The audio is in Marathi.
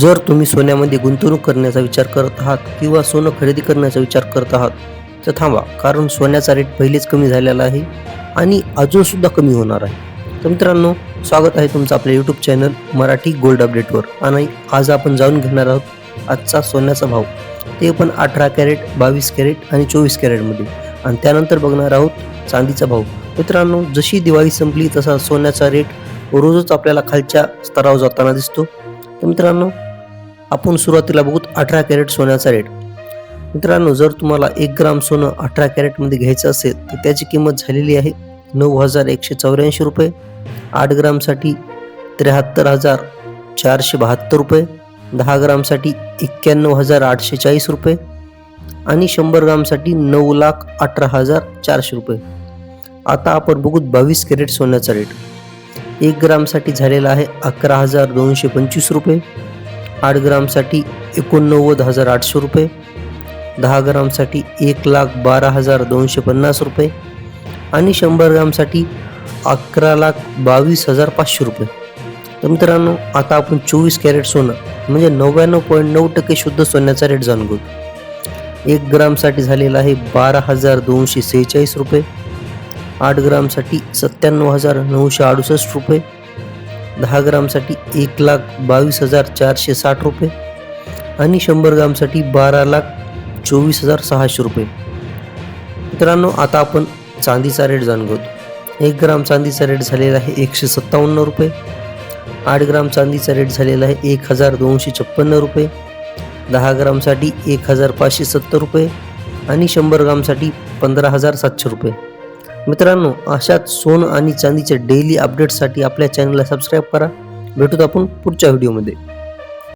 जर तुम्ही सोन्यामध्ये गुंतवणूक करण्याचा विचार करत आहात किंवा सोनं खरेदी करण्याचा विचार करत आहात तर थांबा कारण सोन्याचा रेट पहिलेच कमी झालेला आहे आणि अजूनसुद्धा कमी होणार आहे. तर मित्रांनो स्वागत आहे तुमचं आपल्या यूट्यूब चॅनल मराठी गोल्ड अपडेटवर आणि आज आपण जाणून घेणार आहोत आजचा सोन्याचा भाव. ते पण अठरा कॅरेट बावीस कॅरेट आणि चोवीस कॅरेटमध्ये. आणि त्यानंतर बघणार आहोत चांदीचा भाव. मित्रांनो जशी दिवाळी संपली तसा सोन्याचा रेट रोजच आपल्याला खालच्या स्तरावर जाताना दिसतो. तर मित्रांनो आपण सुरुवातीला बघूत अठरा कॅरेट सोन्याचा रेट मित्रांनो जर तुम्हाला एक ग्राम सोनं अठरा कॅरेटमध्ये घ्यायचं असेल तर त्याची किंमत झालेली आहे नऊ हजार एकशे चौऱ्याऐंशी रुपये. आठ ग्रामसाठी त्र्याहत्तर हजार चारशे बहात्तर रुपये. दहा ग्रामसाठी एक्क्याण्णव हजार आठशे चाळीस रुपये. आणि शंभर ग्रामसाठी नऊ लाख अठरा हजार चारशे रुपये. आता आपण बघूत बावीस कॅरेट सोन्याचा रेट एक ग्रामसाठी झालेला आहे अकरा हजार दोनशे पंचवीस रुपये. आठ ग्रामसाठी एकोणनव्वद हजार आठशे रुपये दहा ग्रामसाठी एक लाख बारा हजार दोनशे पन्नास रुपये आणि शंभर ग्रामसाठी अकरा लाख बावीस हजार पाचशे रुपये. तर मित्रांनो आता आपण चोवीस कॅरेट सोनं म्हणजे नव्याण्णव पॉईंट नऊ टक्के शुद्ध सोन्याचा रेट जाणून घेऊ. एक ग्रामसाठी झालेला आहे बारा हजार दोनशे सेहेचाळीस रुपये आठ ग्रामसाठी सत्त्याण्णव हजार नऊशे अडुसष्ट रुपये दहा ग्रामसाठी एक लाख बावीस हजार चारशे साठ रुपये आणि शंभर ग्रामसाठी बारा लाख चोवीस हजार सहाशे रुपये. मित्रांनो आता आपण चांदीचा रेट जाणून घेऊ. एक ग्राम चांदीचा रेट झालेला आहे एकशे सत्तावन्न रुपये. आठ ग्राम चांदीचा रेट झालेला आहे एक हजार दोनशे छप्पन्न रुपये. दहा ग्रामसाठी एक हजार पाचशे सत्तर रुपये आणि शंभर ग्रामसाठी पंधरा हजार सातशे रुपये. मित्रांनो अशाच सोनं आणि चांदीच्या डेली अपडेट्ससाठी आपल्या चॅनलला सबस्क्राईब करा. भेटूत आपण पुढच्या व्हिडिओमध्ये